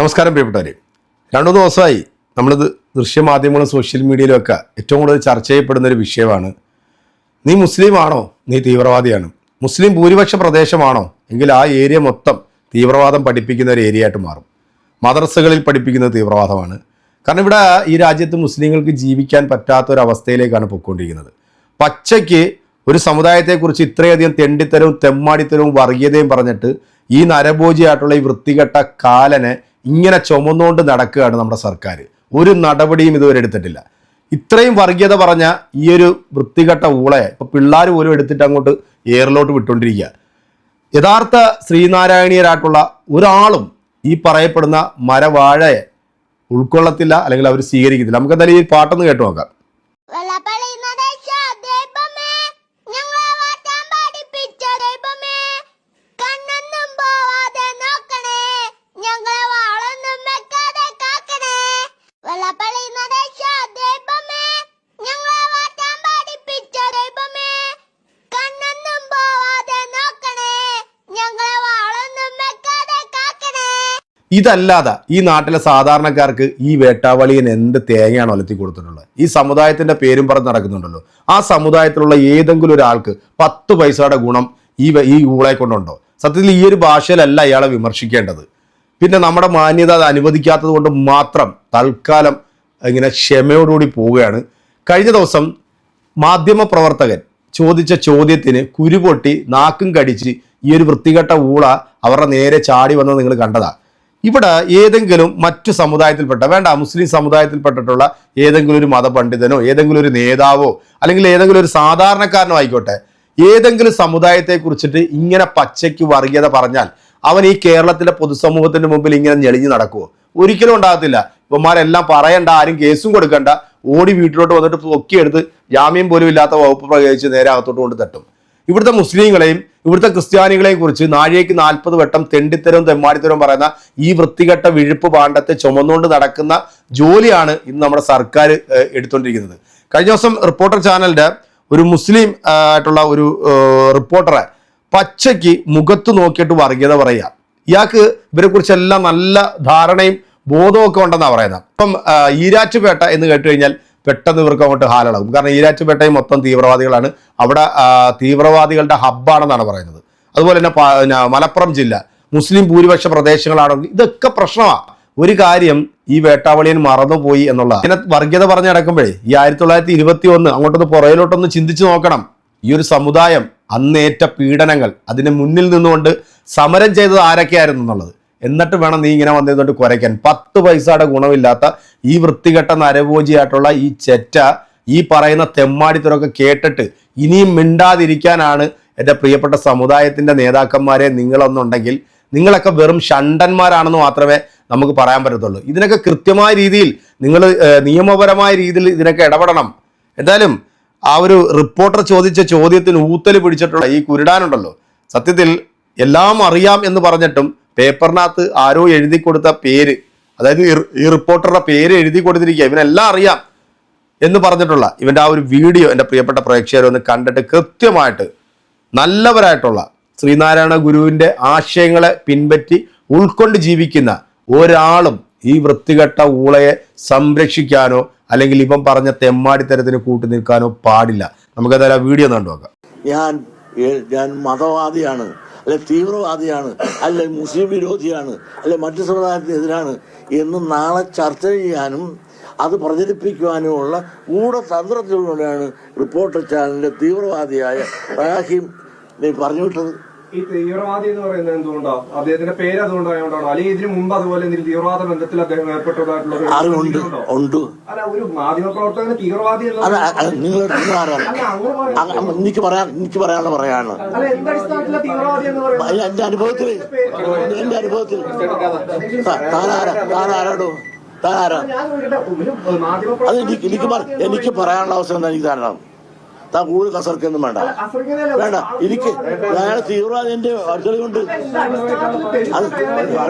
നമസ്കാരം പ്രിയപ്പെട്ടവരെ. രണ്ടു ദിവസമായി നമ്മളിത് ദൃശ്യമാധ്യമങ്ങളും സോഷ്യൽ മീഡിയയിലും ഒക്കെ ഏറ്റവും കൂടുതൽ ചർച്ച ചെയ്യപ്പെടുന്ന ഒരു വിഷയമാണ്. നീ മുസ്ലിം ആണോ? നീ തീവ്രവാദിയാണ്. മുസ്ലിം ഭൂരിപക്ഷ പ്രദേശമാണോ? എങ്കിൽ ആ ഏരിയ മൊത്തം തീവ്രവാദം പഠിപ്പിക്കുന്ന ഒരു ഏരിയ ആയിട്ട് മാറും. മദ്രസകളിൽ പഠിപ്പിക്കുന്നത് തീവ്രവാദമാണ്. കാരണം ഇവിടെ ഈ രാജ്യത്ത് മുസ്ലിങ്ങൾക്ക് ജീവിക്കാൻ പറ്റാത്ത ഒരു അവസ്ഥയിലേക്കാണ് പൊയ്ക്കൊണ്ടിരിക്കുന്നത്. പച്ചയ്ക്ക് ഒരു സമുദായത്തെക്കുറിച്ച് ഇത്രയധികം തെണ്ടിത്തരവും തെമ്മാടിത്തരവും വർഗീയതയും പറഞ്ഞിട്ട് ഈ നരഭോജിയായിട്ടുള്ള ഈ വൃത്തികെട്ട കാലനെ ഇങ്ങനെ ചുമന്നുകൊണ്ട് നടക്കുകയാണ് നമ്മുടെ സർക്കാർ. ഒരു നടപടിയും ഇതുവരെ എടുത്തിട്ടില്ല. ഇത്രയും വർഗീയത പറഞ്ഞ ഈ ഒരു വൃത്തികെട്ട ഊളെ ഇപ്പൊ പിള്ളേർ പോലും എടുത്തിട്ട് അങ്ങോട്ട് എയറിലോട്ട് വിട്ടുകൊണ്ടിരിക്കുക യഥാർത്ഥ ശ്രീനാരായണീയരായിട്ടുള്ള ഒരാളും ഈ പറയപ്പെടുന്ന മരവാഴയെ ഉൾക്കൊള്ളത്തില്ല അല്ലെങ്കിൽ അവർ സ്വീകരിക്കത്തില്ല. നമുക്ക് എന്തായാലും ഈ പാട്ടൊന്ന് കേട്ടു നോക്കാം. ഇതല്ലാതെ ഈ നാട്ടിലെ സാധാരണക്കാർക്ക് ഈ വേട്ടാവളിയൻ എന്ത് തേങ്ങയാണ് ഒലത്തി കൊടുത്തിട്ടുള്ളത്? ഈ സമുദായത്തിന്റെ പേരും പറഞ്ഞ് നടക്കുന്നുണ്ടല്ലോ. ആ സമുദായത്തിലുള്ള ഏതെങ്കിലും ഒരാൾക്ക് പത്ത് പൈസയുടെ ഗുണം ഈ ഈ ഊളെ കൊണ്ടുണ്ടോ? സത്യത്തിൽ ഈ ഒരു ഭാഷയിലല്ല ഇയാളെ വിമർശിക്കേണ്ടത്. പിന്നെ നമ്മുടെ മാന്യത അത് അനുവദിക്കാത്തത് കൊണ്ട് മാത്രം തൽക്കാലം ഇങ്ങനെ ക്ഷമയോടുകൂടി പോവുകയാണ്. കഴിഞ്ഞ ദിവസം മാധ്യമ പ്രവർത്തകൻ ചോദിച്ച ചോദ്യത്തിന് കുരുപൊട്ടി നാക്കും കടിച്ച് ഈ ഒരു വൃത്തികെട്ട ഊള അവരുടെ നേരെ ചാടി വന്നത് നിങ്ങൾ കണ്ടതാ. ഇവിടെ ഏതെങ്കിലും മറ്റു സമുദായത്തിൽപ്പെട്ട വേണ്ട മുസ്ലിം സമുദായത്തിൽപ്പെട്ടിട്ടുള്ള ഏതെങ്കിലും ഒരു മതപണ്ഡിതനോ ഏതെങ്കിലും ഒരു നേതാവോ അല്ലെങ്കിൽ ഏതെങ്കിലും ഒരു സാധാരണക്കാരനോ ആയിക്കോട്ടെ ഏതെങ്കിലും സമുദായത്തെ കുറിച്ചിട്ട് ഇങ്ങനെ പച്ചയ്ക്ക് വർഗീയത പറഞ്ഞാൽ അവൻ ഈ കേരളത്തിലെ പൊതുസമൂഹത്തിന്റെ മുമ്പിൽ ഇങ്ങനെ ഞെളിഞ്ഞു നടക്കുമോ ഒരിക്കലും ഉണ്ടാകത്തില്ല. ഇവന്മാരെല്ലാം പറയണ്ട ആരും കേസും കൊടുക്കണ്ട. ഓടി വീട്ടിലോട്ട് വന്നിട്ട് പൊക്കിയെടുത്ത് ജാമ്യം പോലും ഇല്ലാത്ത വകുപ്പ് പ്രയോഗിച്ച് നേരെ അകത്തോട്ട് കൊണ്ട് തട്ടും. ഇവിടുത്തെ മുസ്ലിങ്ങളെയും ഇവിടുത്തെ ക്രിസ്ത്യാനികളെയും കുറിച്ച് നാഴികയ്ക്ക് നാൽപ്പത് വട്ടം തെണ്ടിത്തരവും തെമ്മാടിത്തരവും പറയുന്ന ഈ വൃത്തികെട്ട വിഴുപ്പ് പാണ്ഡത്തെ ചുമന്നുകൊണ്ട് നടക്കുന്ന ജോലിയാണ് ഇന്ന് നമ്മുടെ സർക്കാർ എടുത്തുകൊണ്ടിരിക്കുന്നത് കഴിഞ്ഞ ദിവസം റിപ്പോർട്ടർ ചാനലിന്റെ ഒരു മുസ്ലിം ആയിട്ടുള്ള ഒരു റിപ്പോർട്ടറെ പച്ചയ്ക്ക് മുഖത്ത് നോക്കിയിട്ട് വർഗീയത പറയുക. ഇയാൾക്ക് ഇവരെ കുറിച്ചെല്ലാം നല്ല ധാരണയും ബോധമൊക്കെ ഉണ്ടെന്നാണ് പറയുന്നത്. അപ്പം ഈരാറ്റുപേട്ട എന്ന് കേട്ട് കഴിഞ്ഞാൽ പെട്ടെന്ന് ഇവർക്ക് അങ്ങോട്ട് ഹാലളകും കാരണം ഈരാറ്റുപേട്ടയും മൊത്തം തീവ്രവാദികളാണ്. അവിടെ തീവ്രവാദികളുടെ ഹബ്ബാണെന്നാണ് പറയുന്നത്. അതുപോലെ തന്നെ മലപ്പുറം ജില്ല മുസ്ലിം ഭൂരിപക്ഷ പ്രദേശങ്ങളാണെങ്കിൽ ഇതൊക്കെ പ്രശ്നമാണ് ഒരു കാര്യം ഈ വേട്ടാവളിയൻ മറന്നുപോയി എന്നുള്ള ഇങ്ങനെ വർഗീയത പറഞ്ഞു നടക്കുമ്പോഴേ ഈ ആയിരത്തി തൊള്ളായിരത്തി ഇരുപത്തി ഒന്ന് അങ്ങോട്ടൊന്ന് പുറയിലോട്ടൊന്ന് ചിന്തിച്ചു നോക്കണം. ഈ ഒരു സമുദായം അന്നേറ്റ പീഡനങ്ങൾ അതിന് മുന്നിൽ നിന്നുകൊണ്ട് സമരം ചെയ്തത് ആരൊക്കെയായിരുന്നു എന്നുള്ളത്. എന്നിട്ട് വേണം നീ ഇങ്ങനെ വന്നിരുന്നിട്ട് കുരയ്ക്കാൻ പത്ത് പൈസയുടെ ഗുണമില്ലാത്ത ഈ വൃത്തികെട്ട നരഭോജിയായിട്ടുള്ള ഈ ചെറ്റ ഈ പറയുന്ന തെമ്മാടിത്തരമൊക്കെ കേട്ടിട്ട് ഇനിയും മിണ്ടാതിരിക്കാനാണ് എന്റെ പ്രിയപ്പെട്ട സമുദായത്തിന്റെ നേതാക്കന്മാരെ നിങ്ങളൊന്നുണ്ടെങ്കിൽ നിങ്ങളൊക്കെ വെറും ഷണ്ടന്മാരാണെന്ന് മാത്രമേ നമുക്ക് പറയാൻ പറ്റത്തുള്ളൂ. ഇതിനൊക്കെ കൃത്യമായ രീതിയിൽ നിങ്ങൾ നിയമപരമായ രീതിയിൽ ഇതിനൊക്കെ ഇടപെടണം. എന്തായാലും ആ ഒരു റിപ്പോർട്ടർ ചോദിച്ച ചോദ്യത്തിന് ഊത്തൽ പിടിച്ചിട്ടുള്ള ഈ കുരുടാനുണ്ടല്ലോ. സത്യത്തിൽ എല്ലാം അറിയാം എന്ന് പറഞ്ഞിട്ടും പേപ്പറിനകത്ത് ആരോ എഴുതി കൊടുത്ത പേര് അതായത് ഈ- റിപ്പോർട്ടറുടെ പേര് എഴുതി കൊടുത്തിരിക്കുക ഇവനെല്ലാം അറിയാം എന്ന് പറഞ്ഞിട്ടുള്ള ഇവന്റെ ആ ഒരു വീഡിയോ എന്റെ പ്രിയപ്പെട്ട പ്രേക്ഷകരെ ഒന്ന് കണ്ടിട്ട് കൃത്യമായിട്ട് നല്ലവരായിട്ടുള്ള ശ്രീനാരായണ ഗുരുവിന്റെ ആശയങ്ങളെ പിൻപറ്റി ഉൾക്കൊണ്ട് ജീവിക്കുന്ന ഒരാളും ഈ വൃത്തികെട്ട ഊളയെ സംരക്ഷിക്കാനോ അല്ലെങ്കിൽ ഇവൻ പറഞ്ഞ തെമ്മാടിത്തരത്തിന് കൂട്ടു നിൽക്കാനോ പാടില്ല. നമുക്കെന്തായാലും ആ വീഡിയോ കണ്ടു നോക്കാം. ഞാൻ ഞാൻ മതവാദിയാണ്. അല്ലെ തീവ്രവാദിയാണ് അല്ലെ മുസ്ലിം വിരോധിയാണ് അല്ലെ മറ്റു സമുദായത്തിനെതിരാണ് എന്ന് നാളെ ചർച്ച ചെയ്യാനും അത് പ്രചരിപ്പിക്കുവാനുമുള്ള ഗൂഢതന്ത്രത്തിലൂടെയാണ് റിപ്പോർട്ടർ ചാനലിന്റെ തീവ്രവാദിയായ റാഹിം നീ പറഞ്ഞു വിട്ടത് ഈ തീവ്രവാദി എന്ന് പറയുന്നത് എന്തുകൊണ്ടാ? അദ്ദേഹത്തിന്റെ പേര് അതുകൊണ്ടായോണ്ടാണോ അല്ലെങ്കിൽ ഇതിനു മുമ്പ് അതുപോലെ എന്തെങ്കിലും തീവ്രവാദ ബന്ധത്തിൽ അദ്ദേഹം ഏർപ്പെട്ടതായിട്ടുള്ള ഒരു അറിവുണ്ട് ഉണ്ടോ? അല്ല ഒരു മാധ്യമ പ്രവർത്തകന് തീവ്രവാദി നിങ്ങൾ എനിക്ക് പറയാൻ എനിക്ക് പറയാനുള്ള പറയാണ്. എന്റെ അനുഭവത്തിൽ എന്റെ അനുഭവത്തിൽ. താനാരാ താനാരാടോ താനാരാ അത് എനിക്ക് എനിക്ക് പറയാനുള്ള അവസരം എനിക്ക് തരണം താൻ കൂടുതൽ കസർക്കൊന്നും വേണ്ട വേണ്ട എനിക്ക് ഞാൻ തീവ്രവാദിന്റെ കൊണ്ട് അത്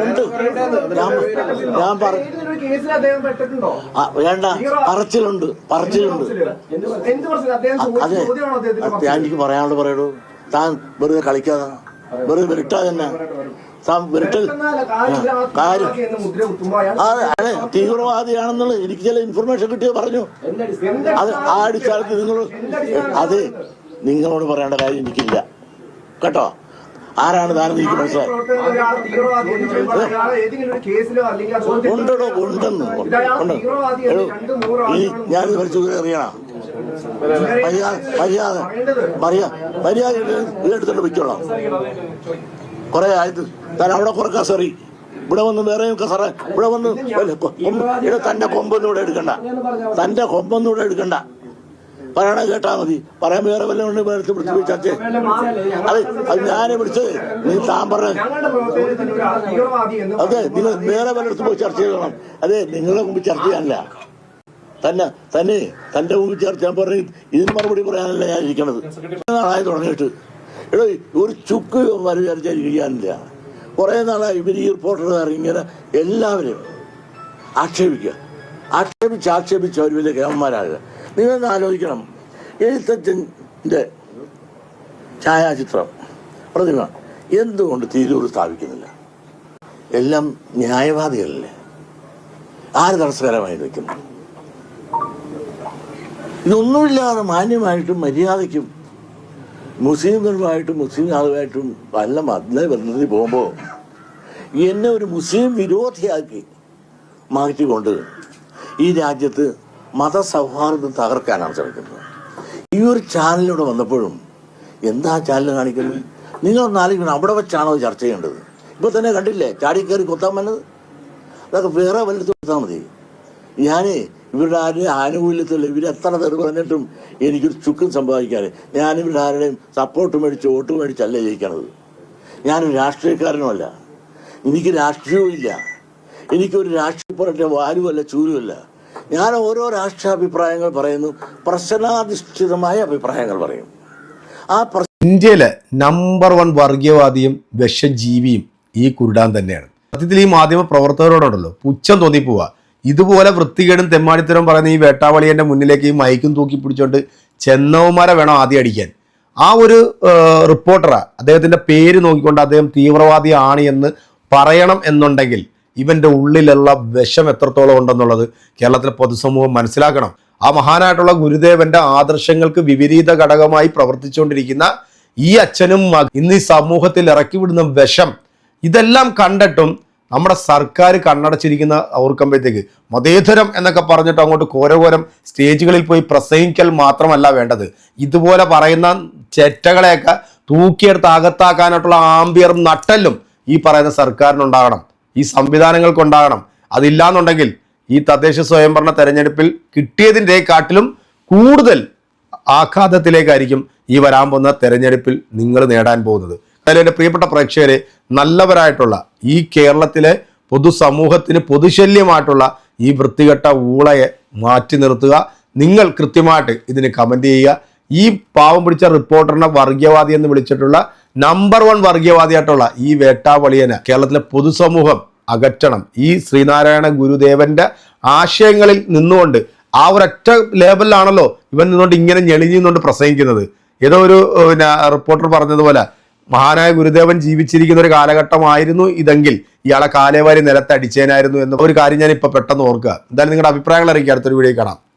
ഉണ്ട് ഞാൻ ഞാൻ പറ കേസിൽ അദ്ദേഹം പെട്ടിട്ടുണ്ടോ വേണ്ട പറച്ചിലുണ്ട് പറച്ചിലുണ്ട് അതെ ഞാൻ എനിക്ക് പറയാനുള്ളത് പറയുള്ളൂ താൻ വെറുതെ കളിക്കാതെ വെറുതെ വിട്ടാ തന്നെ വിരട്ടൽ കാര്യം അതെ തീവ്രവാദിയാണെന്നുള്ള എനിക്ക് ചില ഇൻഫർമേഷൻ കിട്ടിയത് പറഞ്ഞു. അത് ആ അടിസ്ഥാനത്തിൽ നിങ്ങൾ അത് നിങ്ങളോട് പറയേണ്ട കാര്യം എനിക്കില്ല. കേട്ടോ? ആരാണ് താൻ എനിക്ക് മനസ്സിലായി ഉണ്ടോ? ഉണ്ടെന്ന് ഇനി ഞാൻ മരിച്ചു അറിയണം? മര്യാദ മര്യാദ മര്യാദ. ഇതെടുത്തോണ്ട് വെച്ചോളാം കുറെ ആയത്. താൻ അവിടെ കുറെ കസറി. ഇവിടെ വന്ന് വേറെ കസറ. ഇവിടെ വന്ന് ഇവിടെ തന്റെ കൊമ്പൊന്നും ഇവിടെ എടുക്കണ്ട. തന്റെ കൊമ്പൊന്നും ഇവിടെ എടുക്കണ്ട. പറയണ കേട്ടാ മതി. പറയാൻ വേറെ വല്ല കൊണ്ട് എടുത്ത് വിളിച്ച് പോയി അത് അത് ഞാനെ വിളിച്ചത്. നീ താൻ പറഞ്ഞ അതെ നിങ്ങൾ വേറെ വല്ലയിടത്ത് പോയി ചർച്ച ചെയ്യണം അതെ നിങ്ങളെ മുമ്പ് ചർച്ച ചെയ്യാനല്ല. തന്നെ തന്നെ തന്റെ മുമ്പ് ചർച്ച ഞാൻ പറഞ്ഞു ഇതിന് മറുപടി പറയാനല്ല ഞാൻ ഇരിക്കണത്. നാളായി തുടങ്ങിയിട്ട്. എടോ ഒരു ചുക്ക് വരെ വിചാരിച്ചാൽ ചെയ്യാനില്ല. കുറേ നാളായി ഇവർ ഈ റിപ്പോർട്ടർ ഇങ്ങനെ എല്ലാവരും ആക്ഷേപിക്കുക. ആക്ഷേപിച്ച് ആക്ഷേപിച്ച് അവർ വലിയ കേമന്മാരാകുക നിങ്ങളൊന്ന് ആലോചിക്കണം. എഴുത്തച്ഛന്റെ ഛായാചിത്രം പ്രതിമ എന്തുകൊണ്ട് തിരൂർ സ്ഥാപിക്കുന്നില്ല? എല്ലാം ന്യായവാദികളല്ലേ? ആര് തടസ്സകരമായി നിൽക്കുന്നു? ഇതൊന്നുമില്ലാതെ മാന്യമായിട്ടും മര്യാദയ്ക്കും മുസ്ലിങ്ങളുമായിട്ടും മുസ്ലിം ആളുമായിട്ടും നല്ല മദ്യ ബന്ധത്തിൽ പോകുമ്പോൾ എന്നെ ഒരു മുസ്ലിം വിരോധിയാക്കി മാറ്റിക്കൊണ്ട് ഈ രാജ്യത്ത് മതസൗഹാർദ്ദം തകർക്കാനാണ് ശ്രമിക്കുന്നത്. ഈ ഒരു ചാനലിലൂടെ വന്നപ്പോഴും എന്താ ചാനൽ കാണിക്കുന്നത്? നിങ്ങൾ ഒന്നാലോചിക്കണം അവിടെ വെച്ചാണോ ചർച്ച ചെയ്യേണ്ടത്? ഇപ്പോൾ തന്നെ കണ്ടില്ലേ ചാടി കയറി കൊത്താൻ വന്നത്? അതൊക്കെ വേറെ വല്ലയിടത്ത് കൊടുത്താൽ മതി. ഞാനേ ഇവരുടെ ആരുടെയും ആനുകൂല്യത്തിൽ ഇവർ എത്ര തെറി പറഞ്ഞിട്ടും എനിക്കൊരു ചുക്കും സമ്പാദിക്കാതെ ഞാൻ ഇവരുടെ ആരുടെയും സപ്പോർട്ട് മേടിച്ച് വോട്ട് മേടിച്ചല്ല ജയിക്കണത്. ഞാനൊരു രാഷ്ട്രീയക്കാരനുമല്ല. എനിക്ക് രാഷ്ട്രീയവും ഇല്ല. എനിക്കൊരു രാഷ്ട്രീയപ്പുറത്തെ വാലുമല്ല ചൂരുമല്ല. ഞാൻ ഓരോ രാഷ്ട്രീയ അഭിപ്രായങ്ങൾ പറയുന്നു പ്രശ്നാധിഷ്ഠിതമായ അഭിപ്രായങ്ങൾ പറയും. ആ ഇന്ത്യയിലെ നമ്പർ വൺ വർഗീയവാദിയും വിഷജീവിയും ഈ കുരുടാൻ തന്നെയാണ്. സത്യത്തിൽ ഈ മാധ്യമ പ്രവർത്തകരോടുണ്ടല്ലോ പുച്ഛം തോന്നിപ്പോവാ. ഇതുപോലെ വൃത്തികേടും തെമ്മാടിത്തരം പറയുന്ന ഈ വേട്ടാവളിയന്റെ മുന്നിലേക്ക് ഈ മൈക്കും തൂക്കി പിടിച്ചോണ്ട് ചെന്നവന്മാരെ വേണം ആദ്യം അടിക്കാൻ. ആ ഒരു റിപ്പോർട്ടറാ അദ്ദേഹത്തിന്റെ പേര് നോക്കിക്കൊണ്ട് അദ്ദേഹം തീവ്രവാദിയാണ് എന്ന് പറയണം എന്നുണ്ടെങ്കിൽ ഇവന്റെ ഉള്ളിലുള്ള വിഷം എത്രത്തോളം ഉണ്ടെന്നുള്ളത് കേരളത്തിലെ പൊതുസമൂഹം മനസ്സിലാക്കണം. ആ മഹാനായിട്ടുള്ള ഗുരുദേവന്റെ ആദർശങ്ങൾക്ക് വിപരീത ഘടകമായി പ്രവർത്തിച്ചുകൊണ്ടിരിക്കുന്ന ഈ അച്ഛനും ഇന്ന് ഈ സമൂഹത്തിൽ ഇറക്കി വിടുന്ന വിഷം ഇതെല്ലാം കണ്ടിട്ടും നമ്മുടെ സർക്കാർ കണ്ണടച്ചിരിക്കുന്ന ഓർക്കുമ്പോഴത്തേക്ക് മതേതരം എന്നൊക്കെ പറഞ്ഞിട്ട് അങ്ങോട്ട് കോരകോരം സ്റ്റേജുകളിൽ പോയി പ്രസംഗിക്കൽ മാത്രമല്ല വേണ്ടത്. ഇതുപോലെ പറയുന്ന ചെറ്റകളെയൊക്കെ തൂക്കിയെടുത്ത് അകത്താക്കാനായിട്ടുള്ള ആംബിയറും നട്ടല്ലും ഈ പറയുന്ന സർക്കാരിനുണ്ടാകണം. ഈ സംവിധാനങ്ങൾക്കുണ്ടാകണം. അതില്ലാന്നുണ്ടെങ്കിൽ ഈ തദ്ദേശ സ്വയംഭരണ തെരഞ്ഞെടുപ്പിൽ കിട്ടിയതിന്റെ കാട്ടിലും കൂടുതൽ ആഘാതത്തിലേക്കായിരിക്കും ഈ വരാൻ പോകുന്ന തെരഞ്ഞെടുപ്പിൽ നിങ്ങൾ നേടാൻ പോകുന്നത്. അതിൽ എന്റെ പ്രിയപ്പെട്ട പ്രേക്ഷകരെ നല്ലവരായിട്ടുള്ള ഈ കേരളത്തിലെ പൊതുസമൂഹത്തിന് പൊതുശല്യമായിട്ടുള്ള ഈ വൃത്തികെട്ട ഊളയെ മാറ്റി നിർത്തുക. നിങ്ങൾ കൃത്യമായിട്ട് ഇതിന് കമന്റ് ചെയ്യുക. ഈ പാവം പിടിച്ച റിപ്പോർട്ടറിനെ വർഗീയവാദി എന്ന് വിളിച്ചിട്ടുള്ള നമ്പർ വൺ വർഗീയവാദിയായിട്ടുള്ള ഈ വേട്ടാവളിയനെ കേരളത്തിലെ പൊതുസമൂഹം അകറ്റണം. ഈ ശ്രീനാരായണ ഗുരുദേവന്റെ ആശയങ്ങളിൽ നിന്നുകൊണ്ട് ആ ഒരൊറ്റ ലേബലിലാണല്ലോ ഇവൻ നിന്നുകൊണ്ട് ഇങ്ങനെ ഞെളിഞ്ഞു നിന്നുകൊണ്ട് പ്രസംഗിക്കുന്നത്. ഏതോ ഒരു പിന്നെ റിപ്പോർട്ടർ പറഞ്ഞതുപോലെ മഹാനായ ഗുരുദേവൻ ജീവിച്ചിരിക്കുന്ന ഒരു കാലഘട്ടമായിരുന്നു ഇതെങ്കിൽ. ഇയാളെ കാലേവാരി നിലത്തടിച്ചേനായിരുന്നു എന്ന. ഒരു കാര്യം ഞാൻ ഇപ്പൊ പെട്ടെന്ന് ഓർക്കുക. എന്തായാലും നിങ്ങളുടെ അഭിപ്രായങ്ങൾ അറിയിക്കുക. അടുത്തൊരു വീഡിയോ കാണാം.